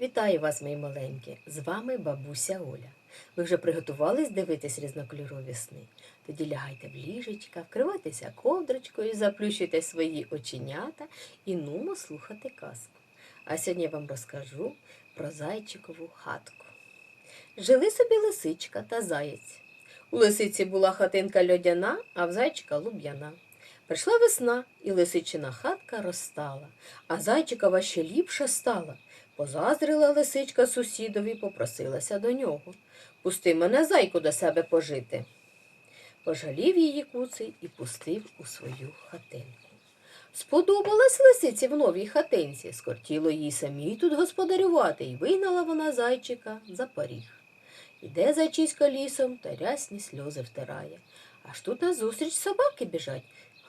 Вітаю вас, мої маленькі! З вами бабуся Оля. Ви вже приготувались дивитись різнокольорові сни? Тоді лягайте в ліжечка, вкривайтеся ковдрочкою, заплющуйте свої оченята і нумо слухати казку. А сьогодні я вам розкажу про зайчикову хатку. Жили собі лисичка та заєць. У лисиці була хатинка льодяна, а в зайчика луб'яна. Прийшла весна, і лисичина хатка розстала, а зайчикова ще ліпша стала. Позаздрила лисичка сусідові, попросилася до нього. Пусти мене зайку до себе пожити. Пожалів її куций і пустив у свою хатинку. Сподобалась лисиці в новій хатинці, скортіло їй самій тут господарювати, і вигнала вона зайчика за поріг. Іде зайчиська лісом та рясні сльози втирає. Аж тут назустріч собаки біжать.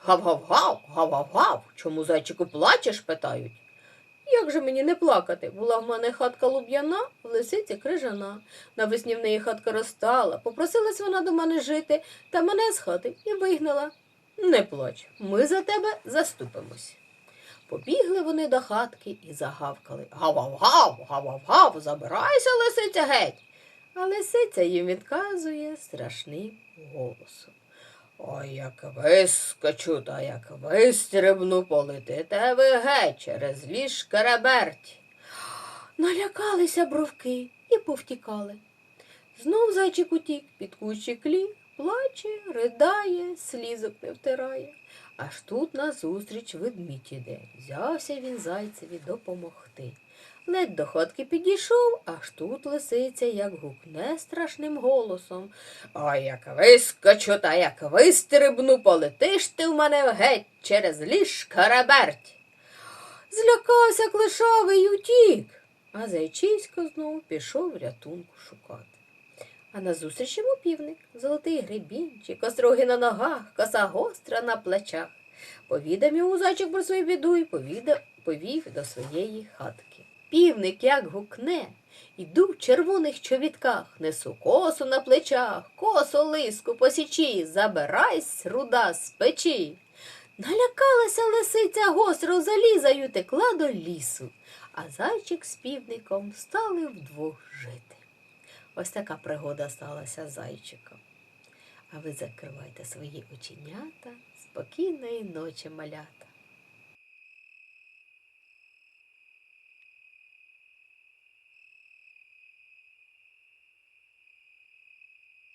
Гав-гав-гав, гав-гав-гав. Чому зайчику плачеш? питають. Як же мені не плакати? Була в мене хатка луб'яна, в лисиці крижана. Навесні в неї хатка розстала, попросилась вона до мене жити, та мене з хати і вигнала. Не плач, ми за тебе заступимось. Побігли вони до хатки і загавкали. Гав-гав-гав, гав-гав-гав, забирайся, лисиця геть. А лисиця їм відказує страшним голосом. Ой, як вискочу, та як вистрибну, полетите ви геть через ліж караберть. Налякалися бровки і повтікали. Знов зайчик утік, під кущі клів, плаче, ридає, слізок не втирає. Аж тут назустріч ведмідь іде. Взявся він зайцеві допомогти. Ледь до хатки підійшов, аж тут лисиця, як гукне страшним голосом. Ой, як вискочу, та як вистрибну, полетиш ти в мене геть через ліж караберть. Злякався клишавий утік, а зайчисько знов пішов рятунку шукати. А назустріч йому півник, золотий гребінчик, остроги на ногах, коса гостра на плечах. Повідав йому зайчик про свою біду і повідав, повів до своєї хатки. Півник як гукне, іду в червоних чобітках, несу косу на плечах, косу лиску по січі, забирайсь, руда з печі. Налякалася лисиця гостро заліза й утекла до лісу, а зайчик з півником стали вдвох жити. Ось така пригода сталася зайчиком. А ви закривайте свої оченята, спокійної ночі, малята.